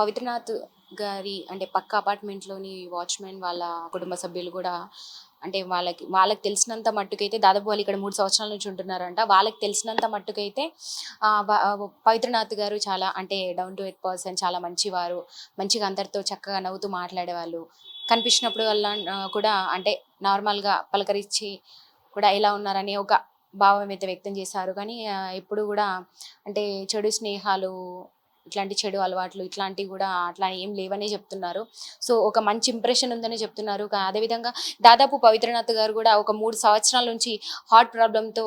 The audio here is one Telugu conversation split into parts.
పవిత్రనాథ్ గారి అంటే పక్క అపార్ట్మెంట్లోని వాచ్మెన్ వాళ్ళ కుటుంబ సభ్యులు కూడా అంటే వాళ్ళకి వాళ్ళకి తెలిసినంత మట్టుకైతే దాదాపు వాళ్ళు ఇక్కడ మూడు సంవత్సరాల నుంచి ఉంటున్నారంట. వాళ్ళకి తెలిసినంత మట్టుకైతే పవిత్రనాథ్ గారు చాలా అంటే డౌన్ టు ఎర్త్ పర్సన్ చాలా మంచివారు మంచిగా అందరితో చక్కగా నవ్వుతూ మాట్లాడేవాళ్ళు. కనిపించినప్పుడు వల్ల కూడా అంటే నార్మల్గా పలకరించి కూడా ఎలా ఉన్నారని ఒక భావం అయితే వ్యక్తం చేశారు. కానీ ఎప్పుడు కూడా అంటే చెడు స్నేహాలు ఇట్లాంటి చెడు అలవాట్లు ఇట్లాంటివి కూడా అట్లా ఏం లేవనే చెప్తున్నారు. సో ఒక మంచి ఇంప్రెషన్ ఉందని చెప్తున్నారు. అదేవిధంగా దాదాపు పవిత్రనాథ్ గారు కూడా ఒక మూడు సంవత్సరాల నుంచి హార్ట్ ప్రాబ్లంతో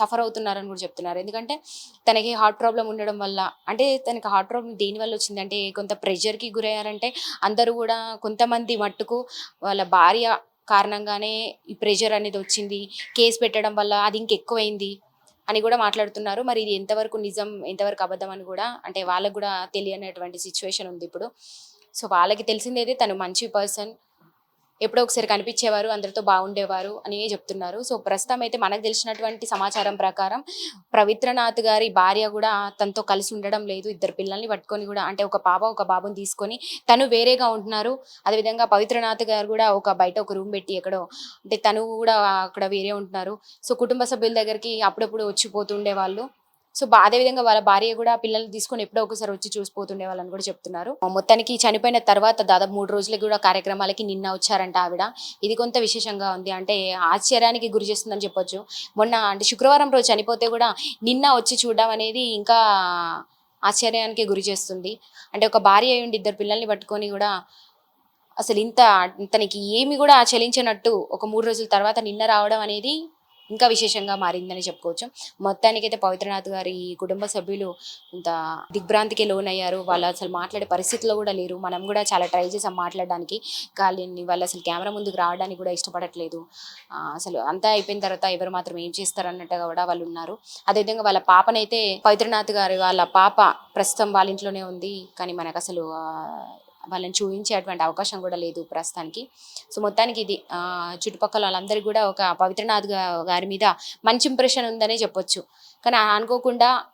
సఫర్ అవుతున్నారని కూడా చెప్తున్నారు. ఎందుకంటే తనకి హార్ట్ ప్రాబ్లం ఉండడం వల్ల అంటే తనకి హార్ట్ ప్రాబ్లం దేని వల్ల వచ్చిందంటే కొంత ప్రెషర్కి గురయ్యారంటే అందరూ కూడా కొంతమంది మట్టుకు వాళ్ళ భార్య కారణంగానే ఈ ప్రెషర్ అనేది వచ్చింది. కేసు పెట్టడం వల్ల అది ఇంకెక్కువైంది. అని కూడా మాట్లాడుతున్నారు. మరి ఇది ఎంతవరకు నిజం ఎంతవరకు అబద్ధం అని కూడా అంటే వాళ్ళకు కూడా తెలియనటువంటి సిచ్యువేషన్ ఉంది ఇప్పుడు. సో వాళ్ళకి తెలిసిందేదే తను మంచి పర్సన్ ఎప్పుడో ఒకసారి కనిపించేవారు అందరితో బాగుండేవారు అని చెప్తున్నారు. సో ప్రస్తుతం అయితే మనకు తెలిసినటువంటి సమాచారం ప్రకారం పవిత్రనాథ్ గారి భార్య కూడా తనతో కలిసి ఉండడం లేదు. ఇద్దరు పిల్లల్ని పట్టుకొని కూడా అంటే ఒక పాప ఒక బాబుని తీసుకొని తను వేరేగా ఉంటున్నారు. అదేవిధంగా పవిత్రనాథ్ గారు కూడా ఒక బయట ఒక రూమ్ పెట్టి ఎక్కడో అంటే తను కూడా అక్కడ వేరే ఉంటున్నారు. సో కుటుంబ సభ్యుల దగ్గరికి అప్పుడప్పుడు వచ్చిపోతుండే వాళ్ళు సో బా- అదేవిధంగా వాళ్ళ భార్య కూడా పిల్లల్ని తీసుకొని ఎప్పుడో ఒకసారి వచ్చి చూసిపోతుండే వాళ్ళని కూడా చెప్తున్నారు. మొత్తానికి చనిపోయిన తర్వాత దాదాపు మూడు రోజులకి కూడా కార్యక్రమాలకి నిన్న వచ్చారంట ఆవిడ. ఇది కొంత విశేషంగా ఉంది. అంటే ఆశ్చర్యానికి గురి చేస్తుందని చెప్పొచ్చు. మొన్న అంటే శుక్రవారం రోజు చనిపోతే కూడా నిన్న వచ్చి చూడడం అనేది ఇంకా ఆశ్చర్యానికి గురి చేస్తుంది. అంటే ఒక భార్య అయి ఉండి ఇద్దరు పిల్లల్ని పట్టుకొని కూడా అసలు ఇంత తనకి ఏమి కూడా చలించినట్టు ఒక మూడు రోజుల తర్వాత నిన్న రావడం అనేది ఇంకా విశేషంగా మారిందని చెప్పుకోవచ్చు. మొత్తానికైతే పవిత్రనాథ్ గారి కుటుంబ సభ్యులు ఇంత దిగ్భ్రాంతికి లోనయ్యారు. వాళ్ళు అసలు మాట్లాడే పరిస్థితిలో కూడా లేరు. మనం కూడా చాలా ట్రై చేసాం మాట్లాడడానికి. కానీ వాళ్ళు అసలు కెమెరా ముందుకు రావడానికి కూడా ఇష్టపడట్లేదు. అసలు అంతా అయిపోయిన తర్వాత ఎవరు మాత్రం ఏం చేస్తారు అన్నట్టుగా కూడా వాళ్ళు ఉన్నారు. అదేవిధంగా వాళ్ళ పాపనైతే పవిత్రనాథ్ గారి వాళ్ళ పాప ప్రస్తుతం వాళ్ళ ఇంట్లోనే ఉంది. కానీ మనకు అసలు వాళ్ళని చూపించేటువంటి అవకాశం కూడా లేదు ప్రస్తుతానికి. సో మొత్తానికి ఇది చుట్టుపక్కల వాళ్ళందరికీ కూడా ఒక పవిత్రనాథ్ గారి మీద మంచి ఇంప్రెషన్ ఉందనే చెప్పొచ్చు. కానీ అనుకోకుండా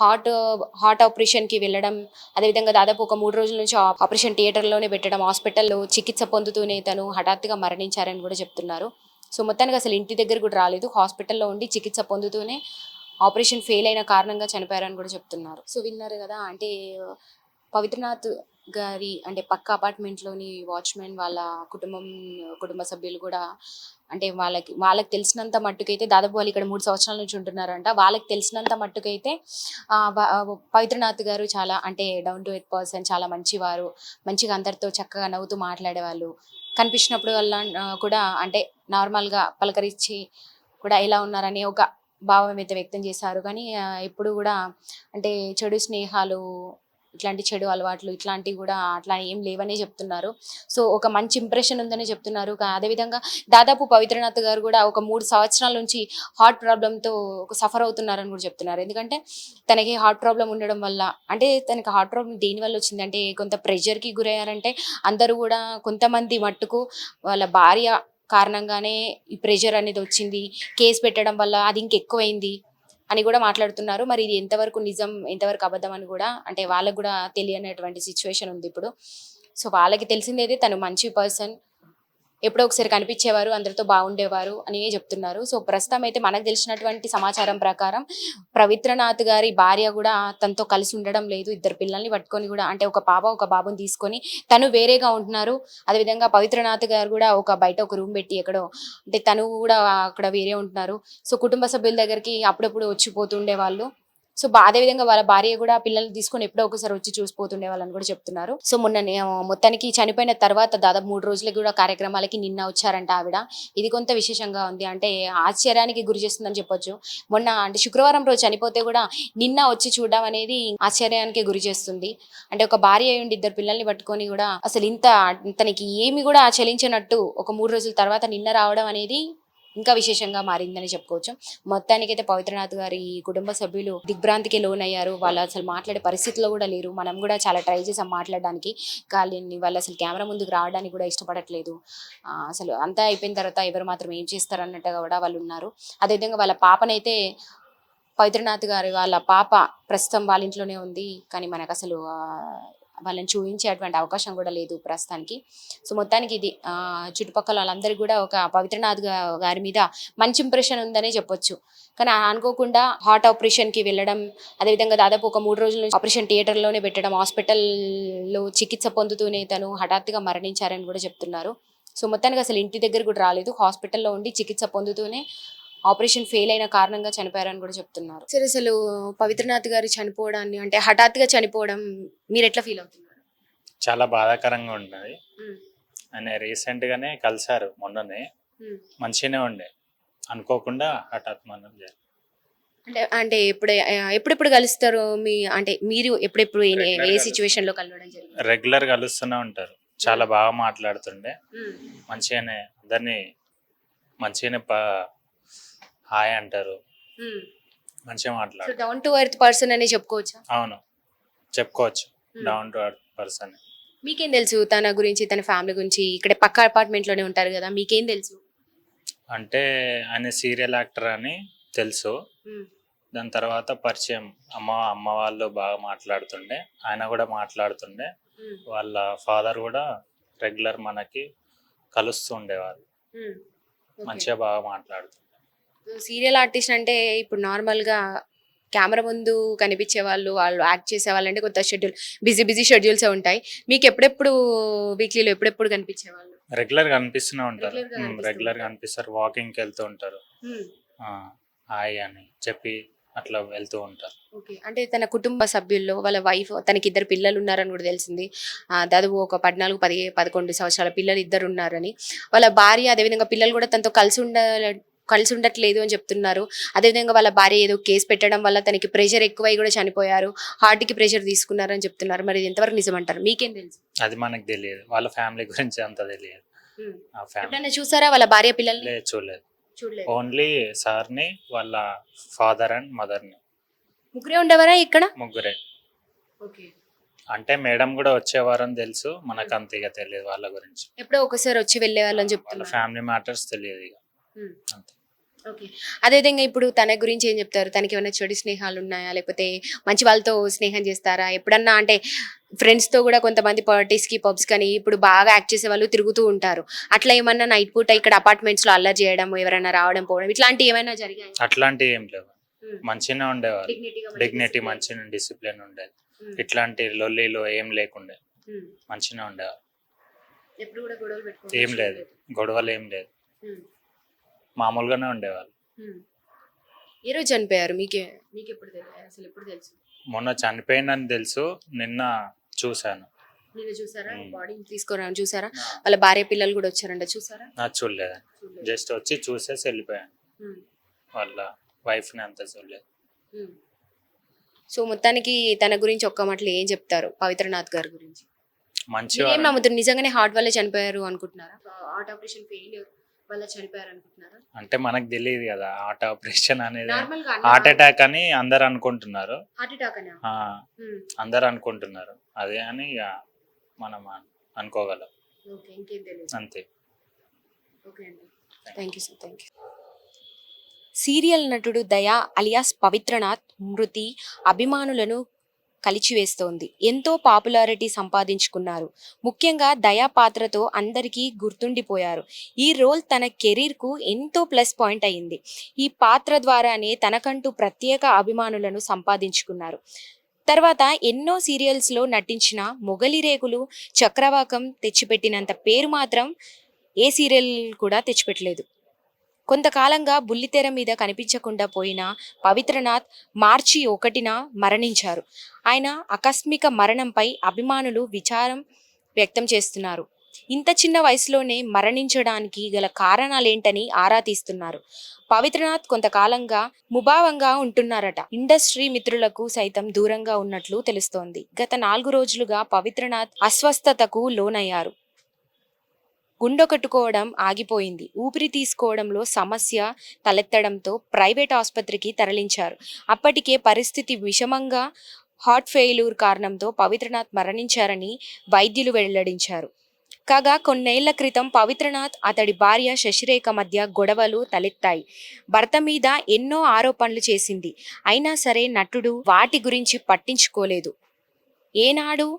హార్ట్ హార్ట్ ఆపరేషన్కి వెళ్ళడం అదేవిధంగా దాదాపు ఒక మూడు రోజుల నుంచి ఆ- ఆపరేషన్ థియేటర్లోనే పెట్టడం హాస్పిటల్లో చికిత్స పొందుతూనే తను హఠాత్తుగా మరణించారని కూడా చెప్తున్నారు. సో మొత్తానికి అసలు ఇంటి దగ్గర కూడా రాలేదు. హాస్పిటల్లో ఉండి చికిత్స పొందుతూనే ఆపరేషన్ ఫెయిల్ అయిన కారణంగా చనిపోయారని కూడా చెప్తున్నారు. సో విన్నారు కదా అంటే పవిత్రనాథ్ గారి అంటే పక్క అపార్ట్మెంట్లోని వాచ్మెన్ వాళ్ళ కుటుంబం కుటుంబ సభ్యులు కూడా అంటే వాళ్ళకి వాళ్ళకి తెలిసినంత మట్టుకైతే దాదాపు వాళ్ళు ఇక్కడ మూడు సంవత్సరాల నుంచి ఉంటున్నారంట. వాళ్ళకి తెలిసినంత మట్టుకైతే పవిత్రనాథ్ గారు చాలా అంటే డౌన్ టు ఎర్త్ పర్సన్ చాలా మంచివారు. మంచిగా అందరితో చక్కగా నవ్వుతూ మాట్లాడేవాళ్ళు. కనిపించినప్పుడు వల్ల కూడా అంటే నార్మల్గా పలకరించి కూడా ఎలా ఉన్నారని ఒక భావం అయితే వ్యక్తం చేశారు. కానీ ఎప్పుడు కూడా అంటే చెడు స్నేహాలు ఇట్లాంటి చెడు అలవాట్లు ఇట్లాంటివి కూడా అట్లా ఏం లేవనే చెప్తున్నారు. సో ఒక మంచి ఇంప్రెషన్ ఉందని చెప్తున్నారు. అదేవిధంగా దాదాపు పవిత్రనాథ్ గారు కూడా ఒక మూడు సంవత్సరాల నుంచి హార్ట్ ప్రాబ్లంతో సఫర్ అవుతున్నారని కూడా చెప్తున్నారు. ఎందుకంటే తనకి హార్ట్ ప్రాబ్లం ఉండడం వల్ల అంటే తనకి హార్ట్ ప్రాబ్లం దేని వల్ల వచ్చిందంటే కొంత ప్రెషర్కి గురయ్యారంటే అందరూ కూడా కొంతమంది మట్టుకు వాళ్ళ భార్య కారణంగానే ఈ ప్రెషర్ అనేది వచ్చింది. కేసు పెట్టడం వల్ల అది ఇంకెక్కువైంది. అని కూడా మాట్లాడుతున్నారు. మరి ఇది ఎంతవరకు నిజం ఎంతవరకు అబద్ధం అని కూడా అంటే వాళ్ళకు కూడా తెలియనటువంటి సిచ్యువేషన్ ఉంది ఇప్పుడు. సో వాళ్ళకి తెలిసిందేదే తను మంచి పర్సన్ ఎప్పుడో ఒకసారి కనిపించేవారు అందరితో బాగుండేవారు అని చెప్తున్నారు. సో ప్రస్తుతం అయితే మనకు తెలిసినటువంటి సమాచారం ప్రకారం పవిత్రనాథ్ గారి భార్య కూడా తనతో కలిసి ఉండడం లేదు. ఇద్దరు పిల్లల్ని పట్టుకొని కూడా అంటే ఒక పాప ఒక బాబుని తీసుకొని తను వేరేగా ఉంటున్నారు. అదేవిధంగా పవిత్రనాథ్ గారు కూడా ఒక బయట ఒక రూమ్ పెట్టి ఎక్కడో అంటే తను కూడా అక్కడ వేరే ఉంటున్నారు. సో కుటుంబ సభ్యుల దగ్గరికి అప్పుడప్పుడు వచ్చిపోతుండే వాళ్ళు సో బా- అదేవిధంగా వాళ్ళ భార్య కూడా పిల్లల్ని తీసుకొని ఎప్పుడో ఒకసారి వచ్చి చూసిపోతుండే వాళ్ళని కూడా చెప్తున్నారు. సో మొన్న మొత్తానికి చనిపోయిన తర్వాత దాదాపు మూడు రోజులకి కూడా కార్యక్రమాలకి నిన్న వచ్చారంట ఆవిడ. ఇది కొంత విశేషంగా ఉంది. అంటే ఆశ్చర్యానికి గురి చేస్తుందని చెప్పొచ్చు. మొన్న అంటే శుక్రవారం రోజు చనిపోతే కూడా నిన్న వచ్చి చూడడం అనేది ఆశ్చర్యానికి గురి చేస్తుంది. అంటే ఒక భార్య ఉండి ఇద్దరు పిల్లల్ని పట్టుకొని కూడా అసలు ఇంత తనకి ఏమి కూడా చలించినట్టు ఒక మూడు రోజుల తర్వాత నిన్న రావడం అనేది ఇంకా విశేషంగా మారిందని చెప్పుకోవచ్చు. మొత్తానికైతే పవిత్రనాథ్ గారి కుటుంబ సభ్యులు దిగ్భ్రాంతికి లోనయ్యారు. వాళ్ళు అసలు మాట్లాడే పరిస్థితిలో కూడా లేరు. మనం కూడా చాలా ట్రై చేసాం మాట్లాడడానికి. కానీ వాళ్ళు అసలు కెమెరా ముందుకు రావడానికి కూడా ఇష్టపడట్లేదు. అసలు అంతా అయిపోయిన తర్వాత ఎవరు మాత్రం ఏం చేస్తారు అన్నట్టుగా కూడా వాళ్ళు ఉన్నారు. అదేవిధంగా వాళ్ళ పాపనైతే పవిత్రనాథ్ గారి వాళ్ళ పాప ప్రస్తుతం వాళ్ళ ఇంట్లోనే ఉంది. కానీ మనకు అసలు వాళ్ళని చూపించేటువంటి అవకాశం కూడా లేదు ప్రస్తుతానికి. సో మొత్తానికి ఇది చుట్టుపక్కల వాళ్ళందరికీ కూడా ఒక పవిత్రనాథ్ గారి మీద మంచి ఇంప్రెషన్ ఉందనే చెప్పొచ్చు. కానీ అనుకోకుండా హార్ట్ ఆపరేషన్కి వెళ్ళడం అదేవిధంగా దాదాపు ఒక మూడు రోజుల నుంచి ఆపరేషన్ థియేటర్లోనే పెట్టడం హాస్పిటల్లో చికిత్స పొందుతూనే తను హఠాత్తుగా మరణించారని కూడా చెప్తున్నారు. సో మొత్తానికి అసలు ఇంటి దగ్గర కూడా రాలేదు. హాస్పిటల్లో ఉండి చికిత్స పొందుతూనే ఆపరేషన్ ఫెయిల్ అయిన కారణంగా చనిపోయారని కూడా చెప్తున్నారు. సరే అసలు పవిత్రనాథ్ గారు చనిపోవడాన్ని అంటే హఠాత్తుగా చనిపోవడం మీరు ఎట్లా ఫీల్ అవుతున్నారు? చాలా బాధాకరంగా ఉన్నది ఆయన రీసెంట్ గానే కలిశారు మొన్ననే. మంచిగానే ఉండే. అనుకోకుండా హఠాత్ మనం అంటే అంటే ఎప్పుడు ఎప్పుడెప్పుడు కలుస్తారు మీ అంటే మీరు ఎప్పుడెప్పుడు ఏ-. సిచ్యువేషన్లో కలవడం జరిగింది? రెగ్యులర్ కలుస్తూనే ఉంటారు. చాలా బాగా మాట్లాడుతుండే. మంచిగానే అందరినీ మంచిగానే ప హాయ్ అంటారు. మంచిగా మాట్లాడు. డౌన్ టు ఎర్త్ పర్సన్ అని చెప్పుకోవచ్చా? అవును. చెప్పుకోవచ్చు. డౌన్ టు అర్త్ పర్సన్ మీకేం తెలుసు తన గురించి తన ఫ్యామిలీ గురించి? ఇక్కడ పక్క అపార్ట్మెంట్లోనే ఉంటారు కదా మీకేం తెలుసు? అంటే ఆయన సీరియల్ యాక్టర్ అని తెలుసు. దాని తర్వాత పరిచయం అమ్మ అమ్మ వాళ్ళు బాగా మాట్లాడుతుండే. ఆయన కూడా మాట్లాడుతుండే. వాళ్ళ ఫాదర్ కూడా రెగ్యులర్ మనకి కలుస్తూ ఉండేవాళ్ళు మంచిగా బాగా మాట్లాడుతుండే. సీరియల్ ఆర్టిస్ట్ అంటే ఇప్పుడు నార్మల్గా కెమెరా ముందు కనిపించే వాళ్ళు వాళ్ళు యాక్ట్ చేసే వాళ్ళు అంటే కొంత షెడ్యూల్ బిజీ బిజీ షెడ్యూల్స్ ఉంటాయి. మీకు ఎప్పుడెప్పుడు వీక్లీలో ఎప్పుడెప్పుడు కనిపించే వాళ్ళు? రెగ్యులర్గా అనిపిస్తూనే ఉంటారు. రెగ్యులర్గా. అనిపిస్తారు. వాకింగ్కి వెళ్తూ ఉంటారు. హాయ్ అని చెప్పి అట్లా వెళ్తూ ఉంటారు. ఓకే. అంటే తన కుటుంబ సభ్యుల్లో వాళ్ళ వైఫ్ తనకి ఇద్దరు పిల్లలు ఉన్నారని కూడా తెలిసింది. దాదాపు ఒక పద్నాలుగు పది పదకొండు సంవత్సరాల పిల్లలు ఇద్దరు ఉన్నారని. వాళ్ళ భార్య అదేవిధంగా పిల్లలు కూడా తనతో కలిసి ఉండ కలిసి ఉండట్లేదు అని చెప్తున్నారు. అదేవిధంగా వాళ్ళ భార్య ఏదో కేసు పెట్టడం వల్ల తనకి ప్రెషర్ ఎక్కువై కూడా చనిపోయారు. హార్ట్కి ప్రెషర్ తీసుకున్నారని చెప్తున్నారు. మరి ఇది ఎంతవరకు నిజమంటారు? మీకేం తెలుసు? అది మనకు తెలియదు. వాళ్ళ ఫ్యామిలీ గురించి అంత తెలియదు. ఆ ఫ్యామిలీ ఎప్పుడైనా చూసారా వాళ్ళ భార్య పిల్లల్ని? లేదు చూడలేదు. చూడలేదు. ఓన్లీ సార్ని వాళ్ళ ఫాదర్ అండ్ మదర్ని ముగ్గురే ఉండేవారా ఇక్కడ? ముగ్గురే. ఓకే. అంటే మేడం కూడా వచ్చేవారని తెలుసు. మనకు అంత ఇక తెలియదు వాళ్ళ గురించి. ఎప్పుడో ఒకసారి వచ్చి వెళ్ళే వాళ్ళని వాళ్ళ చెప్తున్నారు. ఫ్యామిలీ మ్యాటర్స్ తెలియదు ఇక. ఓకే. అదేవిధంగా ఇప్పుడు తన గురించి ఏం చెప్తారు? తనకి ఏమైనా చెడు స్నేహాలు ఉన్నాయా? లేకపోతే మంచి వాళ్ళతో స్నేహం చేస్తారా? ఎప్పుడన్నా అంటే ఫ్రెండ్స్తో కూడా కొంతమంది పార్టీస్కి పబ్స్ కానీ ఇప్పుడు బాగా యాక్ట్ చేసే వాళ్ళు తిరుగుతూ ఉంటారు. అట్లా ఏమన్నా నైట్ పూట ఇక్కడ అపార్ట్మెంట్స్లో అల్లరి చేయడం ఎవరైనా రావడం పోవడం ఇట్లాంటివి ఏమైనా జరిగాయి? అట్లాంటివి ఏం లేవు. మంచిగానే ఉండేవారు డిగ్నిటీ మంచి డిసిప్లిన్ ఉండేది. ఇట్లాంటి లొల్లీలు ఏం లేకుండే. మంచిగానే ఉండేవారు ఏం లేదు. గొడవలు ఏం లేదు. మామూలుగానే ఉండేవాళ్ళు. ఏ రోజు చనిపోయారు. మీకే మీకు ఎప్పుడు తెలుసు అసలు ఎప్పుడు తెలుసు? మొన్న చనిపోయిందని తెలుసు. నిన్న చూశాను. నేను చూసారా. బాడీని తీసుకోరా చూసారా? వాళ్ళ భార్య పిల్లలు కూడా వచ్చారంట. చూసారా? నాకు చూడలేదు. జస్ట్ వచ్చి చూసేసి వెళ్ళిపోయాను. వాళ్ళ వైఫ్ని అంత చూడలేదు. సో మొత్తానికి తన గురించి ఒక్క మాటలు ఏం చెప్తారు? పవిత్రనాథ్ గారి గురించి. మంచి మీరు ఏం నమ్ముతారు? నిజంగానే హార్ట్ వల్ల చనిపోయారు అనుకుంటున్నారా? Heart operation failure. వల్ల చనిపోయారు అనుకుంటున్నారా అంటే మనకు తెలియదు కదా హార్ట్ ఆపరేషన్ అనేది. నార్మల్గా హార్ట్ అటాక్ అని అందరు అనుకుంటున్నారు. హార్ట్ అటాక్ అనా? ఆ, అందరు అనుకుంటున్నారు. అదే అని ఇక మనం అన్- అనుకోగలం. ఓకే ఇంకేం తెలియదు అంతే. ఓకే అండి. Thank you sir thank you serial నటుడు దయా అలియాస్ పవిత్రనాథ్ మృతి అభిమానులను కలిచివేస్తోంది ఎంతో పాపులారిటీ సంపాదించుకున్నారు. ముఖ్యంగా దయా పాత్రతో అందరికీ గుర్తుండిపోయారు. ఈ రోల్ తన కెరీర్కు ఎంతో ప్లస్ పాయింట్ అయింది. ఈ పాత్ర ద్వారానే తనకంటూ ప్రత్యేక అభిమానులను సంపాదించుకున్నారు. తర్వాత ఎన్నో సీరియల్స్లో నటించిన మొగలి రేకులు చక్రవాకం తెచ్చిపెట్టినంత పేరు మాత్రం ఏ సీరియల్ కూడా తెచ్చిపెట్టలేదు. కొంతకాలంగా బుల్లితెర మీద కనిపించకుండా పోయిన పవిత్రనాథ్ మార్చి ఒకటిన మరణించారు. ఆయన ఆకస్మిక మరణంపై అభిమానులు విచారం వ్యక్తం చేస్తున్నారు. ఇంత చిన్న వయసులోనే మరణించడానికి గల కారణాలేంటని ఆరా తీస్తున్నారు. పవిత్రనాథ్ కొంతకాలంగా ముభావంగా ఉంటున్నారట. ఇండస్ట్రీ మిత్రులకు సైతం దూరంగా ఉన్నట్లు తెలుస్తోంది. గత నాలుగు రోజులుగా పవిత్రనాథ్ అస్వస్థతకు లోనయ్యారు. గుండె కట్టుకోవడం ఆగిపోయింది. ఊపిరి తీసుకోవడంలో సమస్య తలెత్తడంతో ప్రైవేట్ ఆసుపత్రికి తరలించారు. అప్పటికే పరిస్థితి విషమంగా హార్ట్ ఫెయిల్యూర్ కారణంతో పవిత్రనాథ్ మరణించారని వైద్యులు వెల్లడించారు. కాగా కొన్నేళ్ళ క్రితం పవిత్రనాథ్ అతడి భార్య శశిరేఖ మధ్య గొడవలు తలెత్తాయి. భర్త మీద ఎన్నో ఆరోపణలు చేసింది. అయినా సరే నటుడు వాటి గురించి పట్టించుకోలేదు. ఏనాడు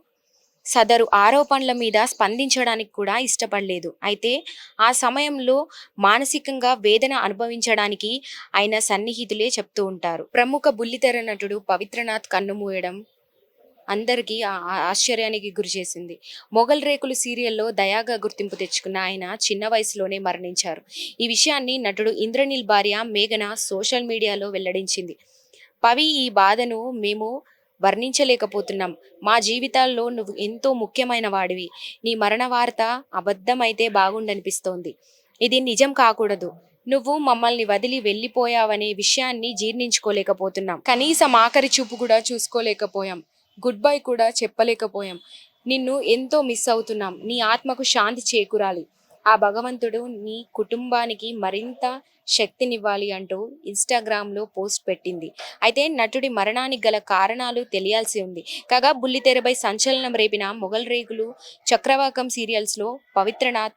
సదరు ఆరోపణల మీద స్పందించడానికి కూడా ఇష్టపడలేదు. అయితే ఆ సమయంలో మానసికంగా వేదన అనుభవించడానికి ఆయన సన్నిహితులే చెప్తూ ఉంటారు. ప్రముఖ బుల్లితెర నటుడు పవిత్రనాథ్ కన్నుమూయడం అందరికీ ఆ- ఆశ్చర్యానికి గురి చేసింది. మొఘల్ రేకులు సీరియల్లో దయాగా గుర్తింపు తెచ్చుకున్న ఆయన చిన్న వయసులోనే మరణించారు. ఈ విషయాన్ని నటుడు ఇంద్రనీల్ భార్య మేఘన సోషల్ మీడియాలో వెల్లడించింది. పవి ఈ బాధను మేము వర్ణించలేకపోతున్నాం. మా జీవితాల్లో నువ్వు ఎంతో ముఖ్యమైన వాడివి. నీ మరణ వార్త అబద్ధమైతే బాగుండనిపిస్తోంది. ఇది నిజం కాకూడదు. నువ్వు మమ్మల్ని వదిలి వెళ్ళిపోయావనే విషయాన్ని జీర్ణించుకోలేకపోతున్నాం. కనీసం ఆఖరి చూపు కూడా చూసుకోలేకపోయాం. గుడ్ బై కూడా చెప్పలేకపోయాం. నిన్ను ఎంతో మిస్ అవుతున్నాం. నీ ఆత్మకు శాంతి చేకూరాలి. ఆ భగవంతుడు నీ కుటుంబానికి మరింత శక్తినివ్వాలి అంటూ ఇన్స్టాగ్రామ్లో పోస్ట్ పెట్టింది. అయితే నటుడి మరణానికి గల కారణాలు తెలియాల్సి ఉంది. కాగా బుల్లితెరపై సంచలనం రేపిన మొగల్ రేకులు చక్రవాకం సీరియల్స్లో పవిత్రనాథ్